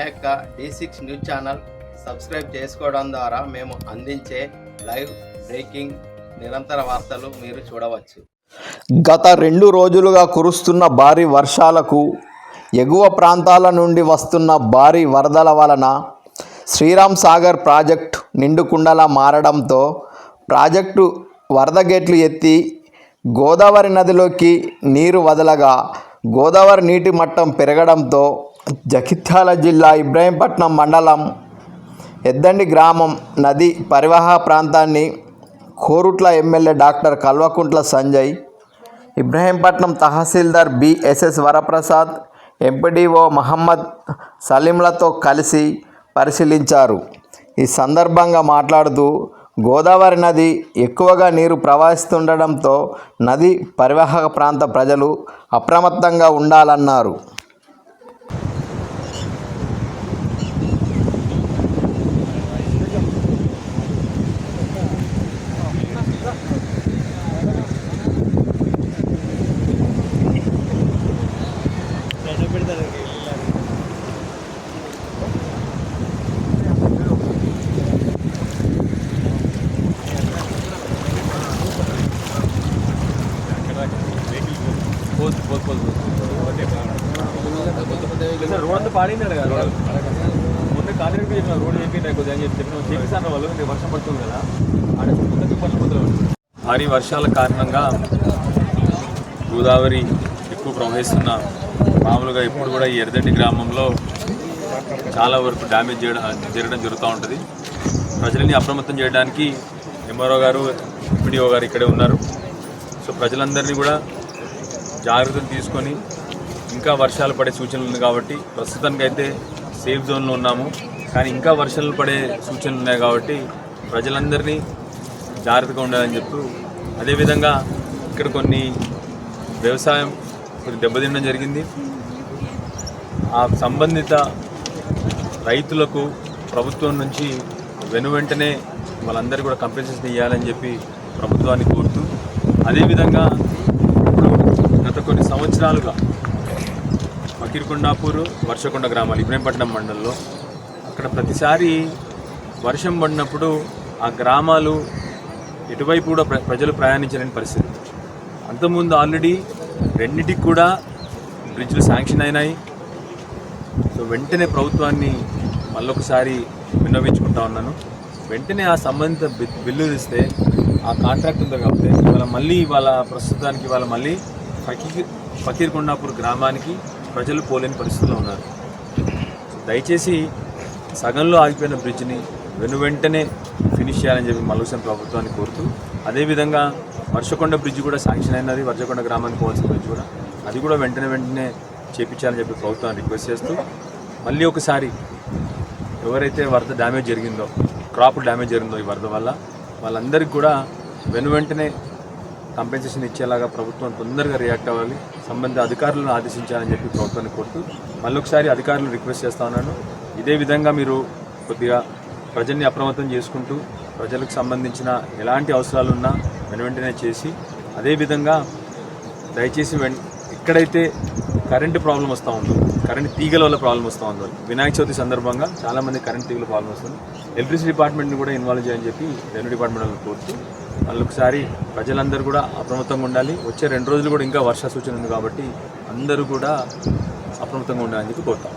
యొక్క D six news channel subscribe చేసుకోవడం ద్వారా మేము అందించే లైవ్ బ్రేకింగ్ నిరంతర వార్తలు మీరు చూడవచ్చు. గత రెండు రోజులుగా కురుస్తున్న భారీ వర్షాలకు ఎగువ ప్రాంతాల నుండి వస్తున్న భారీ వరదల వలన శ్రీరామ్ సాగర్ ప్రాజెక్టు నిండుకుండలా మారడంతో ప్రాజెక్టు వరద గేట్లు ఎత్తి గోదావరి నదిలోకి నీరు వదలగా గోదావరి నీటి మట్టం పెరగడంతో జగిత్యాల జిల్లా ఇబ్రహీంపట్నం మండలం ఎద్దండి గ్రామం నది పరివాహ ప్రాంతాన్ని Korutla MLA doctor Kalvakuntla Sanjay Ibrahimpatnam tehsildar BSS Varaprasad MPDO Mohammed సలీంలతో కలిసి పరిశీలించారు. ఈ సందర్భంగా మాట్లాడుతూ గోదావరి నది ఎక్కువగా నీరు ప్రవహిస్తుండడంతో నది పరివాహక ప్రాంత ప్రజలు అప్రమత్తంగా ఉండాలన్నారు. రోడ్ అంతా పాడింది కదా. మొన్న కాంట్రాక్ట్ చెప్పిన రోడ్ చెప్పిన కొద్దిగా అని చెప్పి చెప్పిన చేపిస్తాను వాళ్ళు వర్షం పడుతుంది కదా. ఆడ ముందుకు మొదలు భారీ వర్షాల కారణంగా గోదావరి ఎక్కువ ప్రవహిస్తున్న మామూలుగా ఇప్పుడు కూడా ఈ ఎర్రదండి గ్రామంలో చాలా వరకు డ్యామేజ్ చేయడం జరగడం జరుగుతూ ఉంటుంది. ప్రజలని అప్రమత్తం చేయడానికి ఎంఆర్ఓ గారు ఎంపీడీఓ గారు ఇక్కడే ఉన్నారు. సో ప్రజలందరినీ కూడా జాగ్రత్తలు తీసుకొని ఇంకా వర్షాలు పడే సూచనలు ఉంది కాబట్టి ప్రస్తుతానికి అయితే సేఫ్ జోన్లో ఉన్నాము. కానీ ఇంకా వర్షాలు పడే సూచనలు ఉన్నాయి కాబట్టి ప్రజలందరినీ జాగ్రత్తగా ఉండాలని చెప్తూ అదేవిధంగా ఇక్కడ కొన్ని వ్యవసాయం కొద్ది దెబ్బతినడం జరిగింది. ఆ సంబంధిత రైతులకు ప్రభుత్వం నుంచి వెను వెంటనే వాళ్ళందరూ కూడా కంపెన్సేషన్ ఇవ్వాలని చెప్పి ప్రభుత్వాన్ని కోరుతూ అదేవిధంగా ఇప్పుడు గత కొన్ని సంవత్సరాలుగా ఫకీర్కొండాపూర్ వర్షకొండ గ్రామాలు ఇబ్రహీంపట్నం మండలంలో అక్కడ ప్రతిసారి వర్షం పడినప్పుడు ఆ గ్రామాలు ఎటువైపు కూడా ప్ర- ప్రజలు ప్రయాణించలేని పరిస్థితి. అంతకుముందు ఆల్రెడీ రెండింటికి కూడా బ్రిడ్జ్లు శాంక్షన్ అయినాయి. సో వెంటనే ప్రభుత్వాన్ని మళ్ళొకసారి విన్నవించుకుంటా ఉన్నాను. వెంటనే ఆ సంబంధిత బి- బిల్లు ఇస్తే ఆ కాంట్రాక్ట్ ఉందో కాబట్టి ఇవాళ మళ్ళీ వాళ్ళ ప్రస్తుతానికి ఇవాళ మళ్ళీ ఫకీర్ ఫకీర్ కొండాపూర్ గ్రామానికి ప్రజలు పోలేని పరిస్థితుల్లో ఉన్నారు. దయచేసి సగంలో ఆగిపోయిన బ్రిడ్జ్ని వెను వెంటనే ఫినిష్ చేయాలని చెప్పి మల్లుసం ప్రభుత్వాన్ని కోరుతూ అదేవిధంగా వర్షకొండ బ్రిడ్జ్ కూడా శాంక్షన్ అయినది వర్షకొండ గ్రామానికి పోవాల్సిన బ్రిడ్జ్ కూడా. అది కూడా వెంటనే వెంటనే చేపించాలని చెప్పి ప్రభుత్వాన్ని రిక్వెస్ట్ చేస్తూ మళ్ళీ ఒకసారి ఎవరైతే వరద డ్యామేజ్ జరిగిందో క్రాప్ డ్యామేజ్ జరిగిందో ఈ వరద వల్ల వాళ్ళందరికీ కూడా వెను వెంటనే కంపెన్సేషన్ ఇచ్చేలాగా ప్రభుత్వం తొందరగా రియాక్ట్ అవ్వాలి. సంబంధిత అధికారులను ఆదేశించాలని చెప్పి ప్రభుత్వాన్ని కోరుతూ మళ్ళొకసారి అధికారులు అధికారులను రిక్వెస్ట్ చేస్తా ఉన్నాను. ఇదే విధంగా మీరు కొద్దిగా ప్రజల్ని అప్రమత్తం చేసుకుంటూ ప్రజలకు సంబంధించిన ఎలాంటి అవసరాలున్నా వెను వెంటనే చేసి అదేవిధంగా దయచేసి వెన్ ఎక్కడైతే కరెంటు ప్రాబ్లం వస్తూ ఉందో కరెంట్ తీగల వల్ల ప్రాబ్లం వస్తూ ఉంది. వినాయక చవితి సందర్భంగా చాలామంది కరెంట్ తీగల ప్రాబ్లం వస్తుంది. ఎలక్ట్రిసిటీ డిపార్ట్మెంట్ని కూడా ఇన్వాల్వ్ చేయని చెప్పి రెవెన్యూ డిపార్ట్మెంట్ వాళ్ళు కోరుతూ వాళ్ళు ఒకసారి ప్రజలందరూ కూడా అప్రమత్తంగా ఉండాలి. వచ్చే రెండు రోజులు కూడా ఇంకా వర్ష సూచన ఉంది కాబట్టి అందరూ కూడా అప్రమత్తంగా ఉండాలని చెప్పి కోరుతాం.